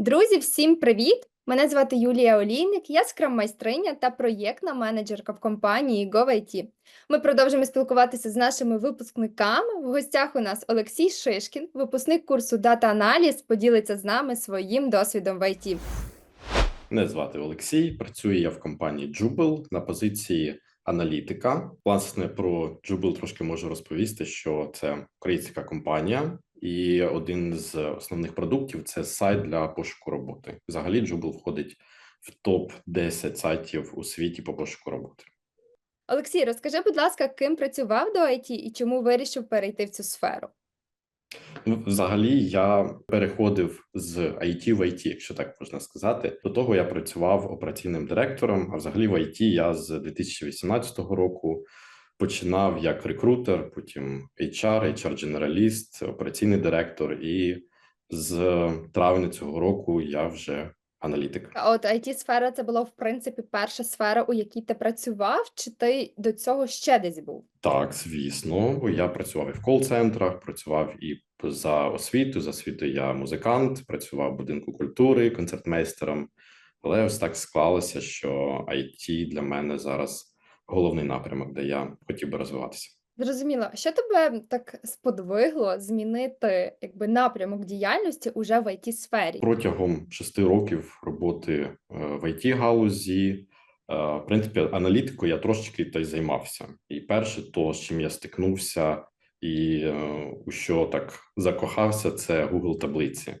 Друзі, всім привіт! Мене звати Юлія Олійник, я скрам-майстриня та проєктна менеджерка в компанії GoVIT. Ми продовжуємо спілкуватися з нашими випускниками. В гостях у нас Олексій Шишкін, випускник курсу Дата Аналіз, поділиться з нами своїм досвідом в ІТ. Мене звати Олексій. Працюю я в компанії Jubel на позиції аналітика. Власне про Jubel трошки можу розповісти, що це українська компанія, і один з основних продуктів це сайт для пошуку роботи. Взагалі, Jubel входить в топ 10 сайтів у світі по пошуку роботи. Олексій, розкажи, будь ласка, ким працював до ІТ і чому вирішив перейти в цю сферу? Ну, взагалі, я переходив з IT в IT, якщо так можна сказати. До того я працював операційним директором. А взагалі в IT я з 2018 року починав як рекрутер, потім HR, HR-дженераліст, операційний директор, і з травня цього року я вже аналітик. А от it сфера це була в принципі перша сфера, у якій ти працював, чи ти до цього ще десь був? Так, звісно, бо я працював і в кол-центрах, працював і за освіту. За освітою я музикант, працював в будинку культури концертмейстером. Але ось так склалося, що IT для мене зараз головний напрямок, де я хотів би розвиватися. Зрозуміло. Що тебе так сподвигло змінити якби напрямок діяльності уже в it сфері? Протягом шести років роботи е, в it галузі, е, в принципі, аналітикою я трошечки та й займався. І перше, то з чим я стикнувся, і е, у що так закохався, це Google таблиці.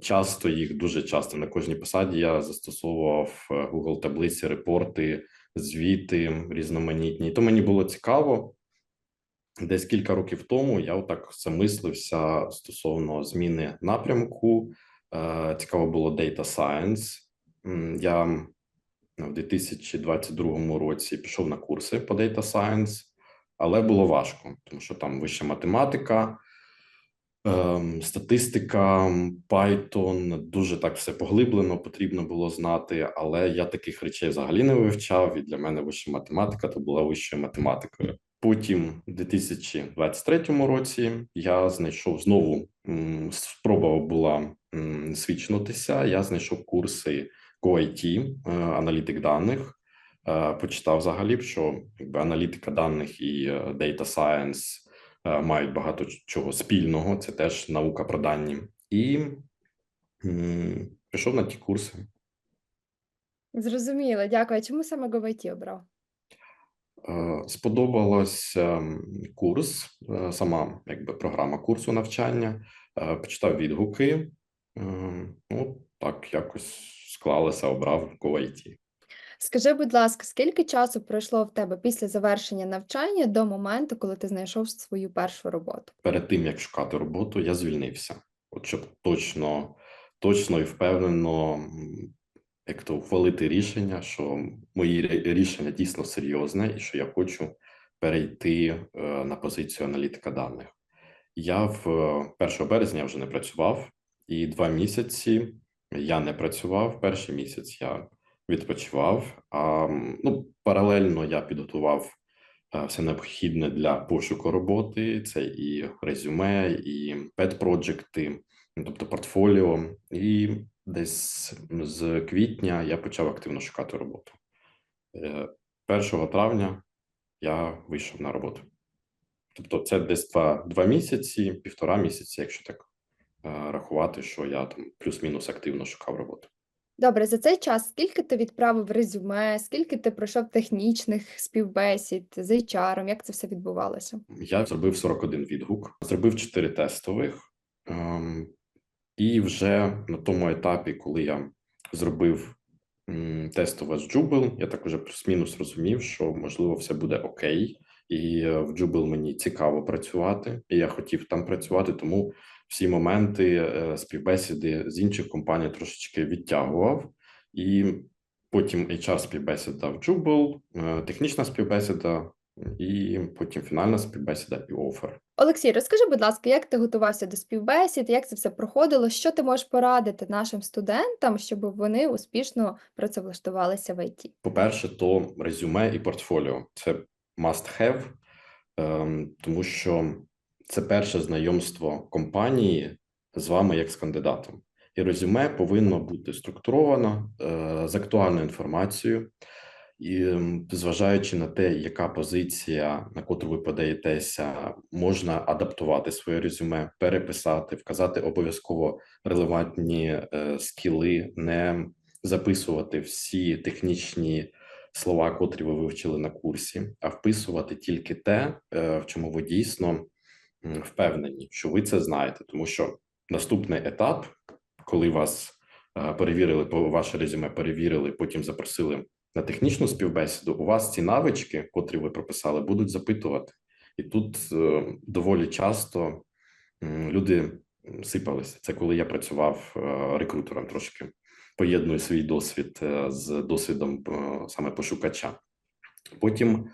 Часто їх дуже часто на кожній посаді я застосовував Google таблиці, репорти, звіти різноманітні. І то мені було цікаво. Десь кілька років тому я отак замислився стосовно зміни напрямку. Е, Цікаво було Data Science. Я ну, в 2022 році пішов на курси по Data Science, але було важко, тому що там вища математика, ем, статистика, Python, дуже так все поглиблено, потрібно було знати. Але я таких речей взагалі не вивчав. І для мене вища математика то була вищою математикою. Потім, у 2023 році, я знайшов знову м, спробував була свідчнутися. Я знайшов курси GoIT, е, аналітик даних. Е, Почитав взагалі, що якби аналітика даних і е, Data Science мають багато чого спільного. Це теж наука про дані. І м, пішов на ті курси. Зрозуміло, дякую. А чому саме GoVIT обрав? Е, Сподобалось ем, курс, е, сама якби програма курсу навчання. Е, Почитав відгуки. Е, Ну, так якось склалося, обрав GoIT. Скажи, будь ласка, скільки часу пройшло в тебе після завершення навчання до моменту, коли ти знайшов свою першу роботу? Перед тим як шукати роботу, я звільнився. От щоб точно, точно і впевнено, як то ухвалити рішення, що мої рішення дійсно серйозне, і що я хочу перейти е, на позицію аналітика даних. Я в е, 1 березня вже не працював, і два місяці я не працював. Перший місяць я відпочивав. А ну, паралельно я підготував е, все необхідне для пошуку роботи. Це і резюме, і пет-проджекти, ну, тобто портфоліо. І десь з квітня я почав активно шукати роботу. Е, 1 травня я вийшов на роботу. Тобто, це десь два, два місяці, півтора місяці, якщо так е, рахувати, що я там плюс-мінус активно шукав роботу. Добре, за цей час скільки ти відправив резюме, скільки ти пройшов технічних співбесід з HR, як це все відбувалося? Я зробив 41 відгук, зробив 4 тестових, ем, і вже на тому етапі, коли я зробив тестове з Jubel, я так уже плюс-мінус розумів, що можливо все буде окей, і е, в Jubel мені цікаво працювати, і я хотів там працювати, тому всі моменти е, співбесіди з інших компаній трошечки відтягував, і потім HR співбесіда в Jubel, е, технічна співбесіда і потім фінальна співбесіда і офер. Олексій, розкажи, будь ласка, як ти готувався до співбесід, як це все проходило? Що ти можеш порадити нашим студентам, щоб вони успішно працевлаштувалися в ІТ? По-перше, то резюме і портфоліо це must have, ем, тому що це перше знайомство компанії з вами як з кандидатом. І резюме повинно бути структуровано е, з актуальною інформацією, і зважаючи на те, яка позиція, на котру ви подаєтеся, можна адаптувати своє резюме, переписати, вказати обов'язково релевантні е, скіли, не записувати всі технічні слова, котрі ви вивчили на курсі, а вписувати тільки те, е, в чому ви дійсно впевнені, що ви це знаєте, тому що наступний етап, коли вас е, перевірили, по ваше резюме перевірили, потім запросили на технічну співбесіду, у вас ці навички, котрі ви прописали, будуть запитувати. І тут е, доволі часто люди сипалися. Це коли я працював е, рекрутером трошки. Поєдную свій досвід з досвідом саме пошукача. Потім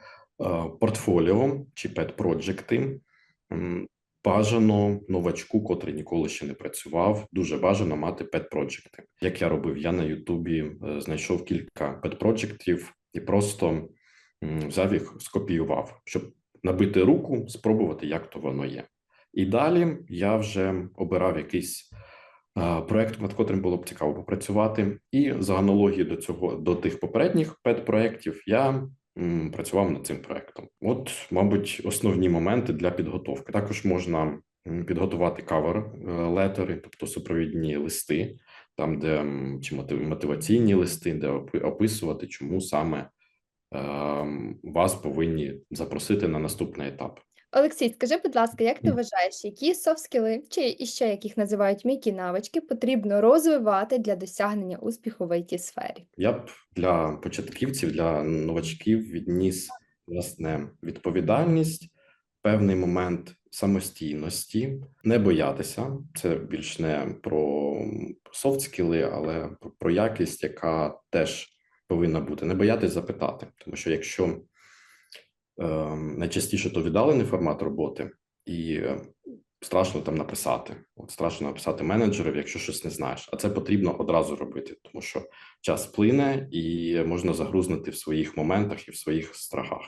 портфоліо чи пет-проджекти. Бажано новачку, котрий ніколи ще не працював, дуже бажано мати пет-проджекти. Як я робив, я на Ютубі е, знайшов кілька пет-проджектів і просто взяв їх, скопіював, щоб набити руку, спробувати, як то воно є. І далі я вже обирав якийсь е, проект, над котрим було б цікаво попрацювати. І за аналогією до цього до тих попередніх пет-проєктів я працював над цим проектом. От, мабуть, основні моменти для підготовки. Також можна підготувати кавер летери, тобто супровідні листи, там, де чи мотив- мотиваційні листи, де опи- описувати, чому саме ем, вас повинні запросити на наступний етап. Олексій, скажи, будь ласка, як ти вважаєш, які софт-скіли, чи іще яких називають м'які навички, потрібно розвивати для досягнення успіху в it сфері? Я б для початківців, для новачків відніс власне відповідальність, певний момент самостійності, не боятися. Це більш не про софт скіли, але про, якість, яка теж повинна бути. Не боятись запитати, тому що якщо найчастіше то віддалений формат роботи, і е, страшно там написати. От страшно написати менеджерів, якщо щось не знаєш. А це потрібно одразу робити, тому що час плине і можна загрузнути в своїх моментах і в своїх страхах.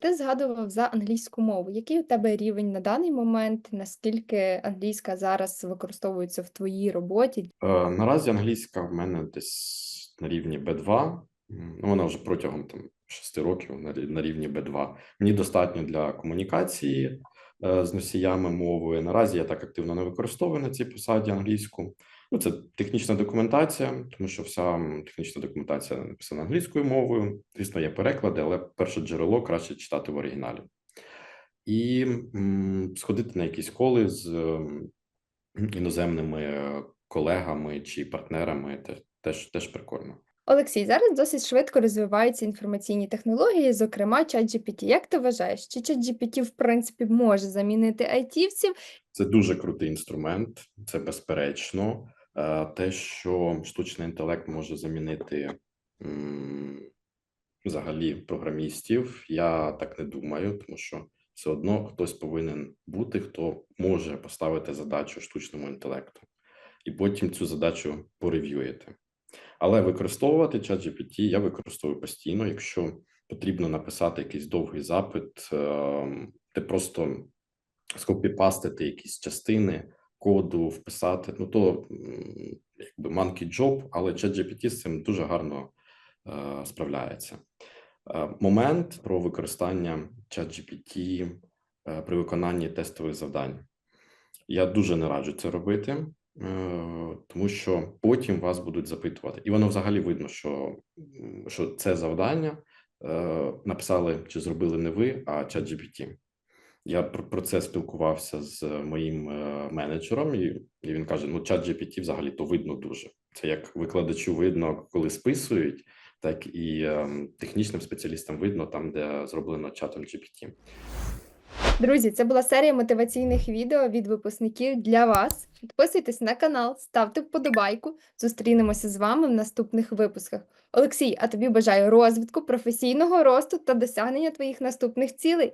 Ти згадував за англійську мову. Який у тебе рівень на даний момент? Наскільки англійська зараз використовується в твоїй роботі? Е, наразі англійська в мене десь на рівні B2. Ну, вона вже протягом там шести років на рівні B2. Мені достатньо для комунікації е, з носіями мови. Наразі я так активно не використовую на цій посаді англійську. Ну, це технічна документація, тому що вся технічна документація написана англійською мовою. Звісно, є переклади, але перше джерело краще читати в оригіналі. І сходити на якісь коли з ем, іноземними колегами чи партнерами те- теж, теж прикольно. Олексій, зараз досить швидко розвиваються інформаційні технології, зокрема ChatGPT. Як ти вважаєш, чи ChatGPT в принципі може замінити айтівців? Це дуже крутий інструмент, це безперечно. Е, Те, що штучний інтелект може замінити взагалі програмістів, я так не думаю, тому що все одно хтось повинен бути, хто може поставити задачу штучному інтелекту, і потім цю задачу порев'юєте. Але використовувати ChatGPT я використовую постійно, якщо потрібно написати якийсь довгий запит, ем, де просто скопіпастити якісь частини коду, вписати. Ну то якби monkey job, але ChatGPT з цим дуже гарно е, справляється. Е, Момент про використання ChatGPT е, при виконанні тестових завдань. Я дуже не раджу це робити, тому що потім вас будуть запитувати, і воно взагалі видно, що, що це завдання е, написали чи зробили не ви, а ChatGPT. Я про, це спілкувався з моїм е, менеджером, і, він каже: ну, чат GPT взагалі то видно дуже. Це як викладачу видно, коли списують, так і е, технічним спеціалістам видно там, де зроблено чатом GPT. Друзі, це була серія мотиваційних відео від випускників для вас. Підписуйтесь на канал, ставте вподобайку. Зустрінемося з вами в наступних випусках. Олексій, а тобі бажаю розвитку, професійного росту та досягнення твоїх наступних цілей.